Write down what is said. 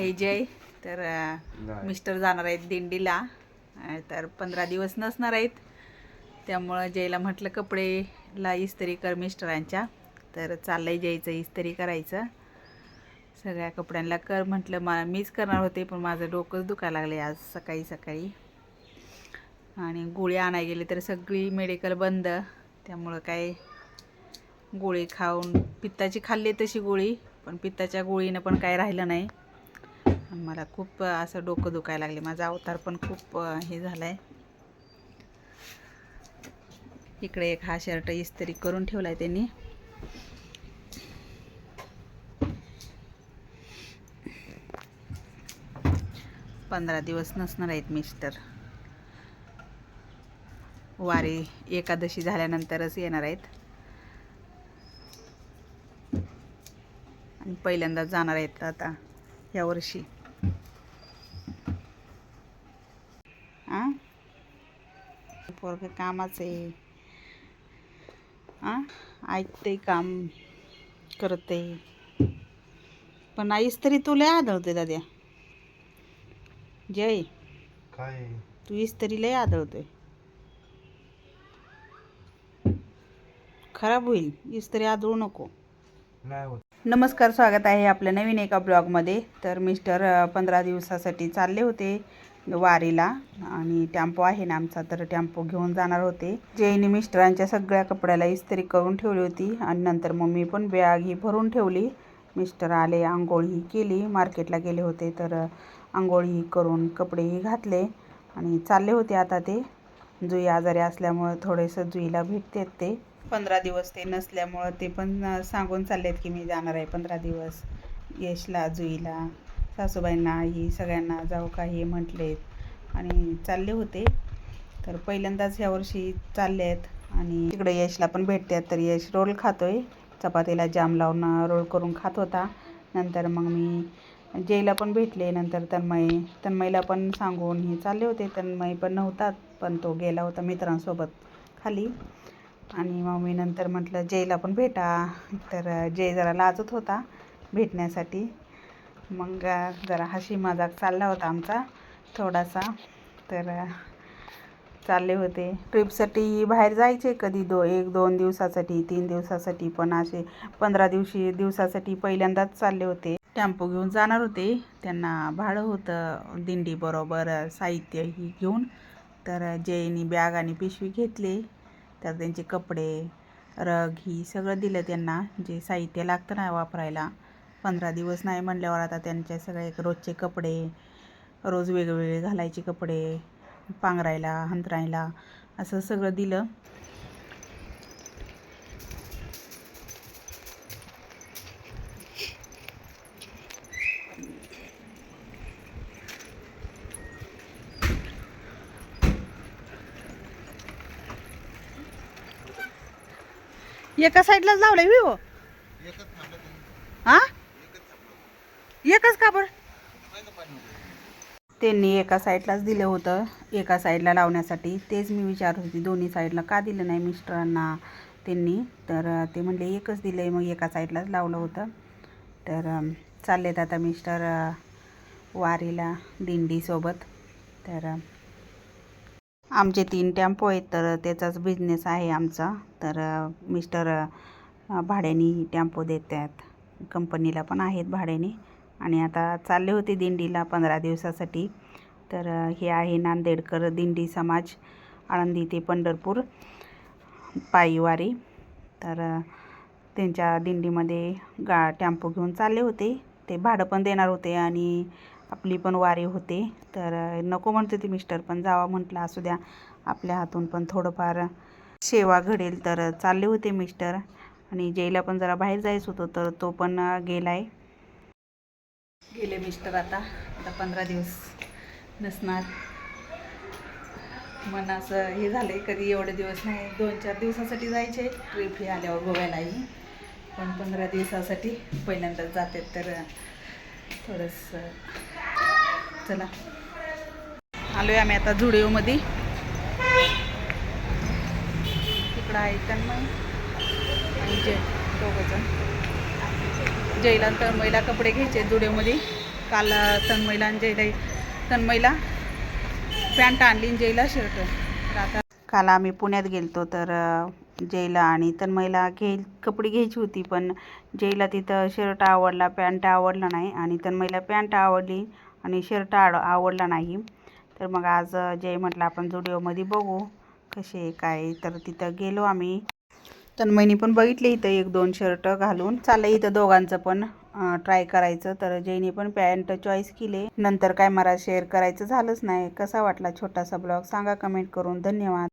आहे जय. तर मिस्टर जाणार आहेत दिंडीला. तर पंधरा दिवस नसणार आहेत. त्यामुळं जयला म्हटलं कपडेला इस्त्री कर मिस्टरांच्या. तर चाललंय जयचं इस्त्री करायचं. सगळ्या कपड्यांना कर म्हटलं मा मीच करणार होते पण माझं डोकंच दुखायला लागले आज सकाळी सकाळी. आणि गोळी आणाय गेली तर सगळी मेडिकल बंद. त्यामुळं काय गोळी खाऊन पित्ताची खाल्ली तशी गोळी पण पित्ताच्या गोळीनं पण काय राहिलं नाही. मला खूप असं डोकं दुखायला लागले. माझा अवतार पण खूप हे झाला आहे इकडे एक हा शर्ट इस्त्री करून ठेवला आहे त्यांनी. पंधरा दिवस नसणार आहेत मिस्टर. वारी एकादशी झाल्यानंतरच येणार आहेत. आणि पहिल्यांदाच जाणार आहेत आता यावर्षी आ? पोरग कामाचं आहे. आ? ऐकते काम करते. पण आईस तरी तुला आदळते दाद्या. जय. काय? तू इस्त्री लय आदळतोय खराब होईल. इस्त्री आदळू नको. नमस्कार स्वागत आहे आपल्या नवीन एका ब्लॉगमध्ये. तर मिस्टर पंधरा दिवसासाठी चालले होते. वारीला. आणि टॅम्पो आहे ना आमचा तर टॅम्पो घेऊन जाणार होते. जैनी मिस्टरांच्या सगळ्या कपड्याला इस्त्री करून ठेवली होती. आणि नंतर मग मी पण बॅग ही भरून ठेवली. मिस्टर आले आंघोळी केली. मार्केटला गेले होते तर अ, आंघोळी करून कपडेही घातले. आणि चालले होते आता ते. जुई आजारी असल्यामुळं थोडेसं जुईला भेटतात ते. पंधरा दिवस ते नसल्यामुळं ते पण सांगून चाललेत की मी जाणार आहे पंधरा दिवस. यशला जुईला. सासूबाईंना ही सगळ्यांना जाऊ का हे म्हटलेत. आणि चालले होते. तर पहिल्यांदाच ह्या वर्षी चालले आहेत. आणि तिकडे यशला पण भेटतात. तर यश रोल खातोय. चपातीला जाम लावून रोल करून खात होता. नंतर मग मी जेला पण भेटले. नंतर तन्मय तन्मयला पण सांगून हे चालले होते. तन्मय पण नव्हता पण तो गेला होता मित्रांसोबत खाली. आणि मग मी नंतर म्हटलं जयला पण भेटा. तर जय जरा लाजत होता भेटण्यासाठी. मग जरा हशी मजाक चालला होता आमचा थोडासा. तर चालले होते. ट्रिपसाठी बाहेर जायचे कधी दो एक दोन दिवसासाठी तीन दिवसासाठी पण असे पंधरा दिवशी दिवसासाठी पहिल्यांदाच चालले होते. टेम्पो घेऊन जाणार होते. त्यांना भाडं होतं दिंडीबरोबर साहित्यही साहित्य ही घेऊन. तर जयनी बॅग आणि पिशवी घेतली. तर त्यांचे कपडे रग ही सगळं दिलं त्यांना जे साहित्य लागतं ना वापरायला. पंधरा दिवस नाही म्हणल्यावर आता त्यांचे सगळे रोजचे कपडे रोज वेगवेगळे घालायचे कपडे पांघरायला हंतरायला असं सगळं दिलं. एका साईडलाच लावलंय हो हा एकच का बरं? त्यांनी एका साईडलाच दिलं होतं एका साईडला लावण्यासाठी. तेच मी विचारत होती दोन्ही साईडला का दिलं नाही मिस्टरांना? त्यांनी. तर ते म्हणले एकच दिलं आहे मग एका साईडलाच लावलं होतं. तर चाललेत आता मिस्टर वारीला दिंडीसोबत तर आमचे तीन टेम्पो आहेत तर त्याचाच बिझनेस आहे आमचा. तर मिस्टर भाड्याने टेम्पो आहेत कंपनीला पण आहेत भाड्याने. आणि आता चालले होते दिंडीला पंधरा दिवसासाठी. तर हे आहे नांदेडकर दिंडी समाज आळंदी ते पंढरपूर पायीवारी. तर त्यांच्या दिंडीमध्ये गा टेम्पो घेऊन चालले होते. ते भाडं पण देणार होते आणि आपली पण वारी होते. तर नको म्हणते ते मिस्टर पण जावा म्हटलं असू द्या. आपल्या हातून पण थोडंफार सेवा घडेल. तर चालले होते मिस्टर. आणि जयला पण जरा बाहेर जायचं होतं तर तो पण गेला आहे गेले मिस्टर आता. आता पंधरा दिवस नसणार. मन असं हे झालं आहे कधी एवढे दिवस नाही. दोन चार दिवसासाठी जायचे. ट्रिप हे आल्यावर गोव्यालाही पण पंधरा दिवसासाठी पहिल्यांदाच जाते. तर थोडंसं चला. आलोय आम्ही आता जुडिओमध्ये इकडं आहे मग आणि जय दोघंजण जयला तर महिला कपडे घ्यायचे जुडिओमध्ये काल तन्मयला आणि जयला तन्मयला पॅन्ट आणली आणि जयला शर्ट. तर आता काल आम्ही पुण्यात गेलतो तर अ, जयला आणि तन्मयला घे कपडे घ्यायची होती पण जयला तिथं शर्ट आवडला पॅन्ट आवडला नाही आणि तन्मयला पॅन्ट आवडली आणि शर्ट आड आवडला नाही. तर मग आज जय म्हटलं आपण जुडिओमध्ये बघू कसे काय. तर तिथं गेलो आम्ही तन्मयनी पण बघितले इथं एक दोन शर्ट घालून. चाललं इथं दोघांचं पण ट्राय करायचं. तर जयने पण पॅन्ट चॉईस केले. नंतर काय मला शेअर करायचं झालंच नाही. कसा वाटला छोटासा ब्लॉग सांगा कमेंट करून. धन्यवाद.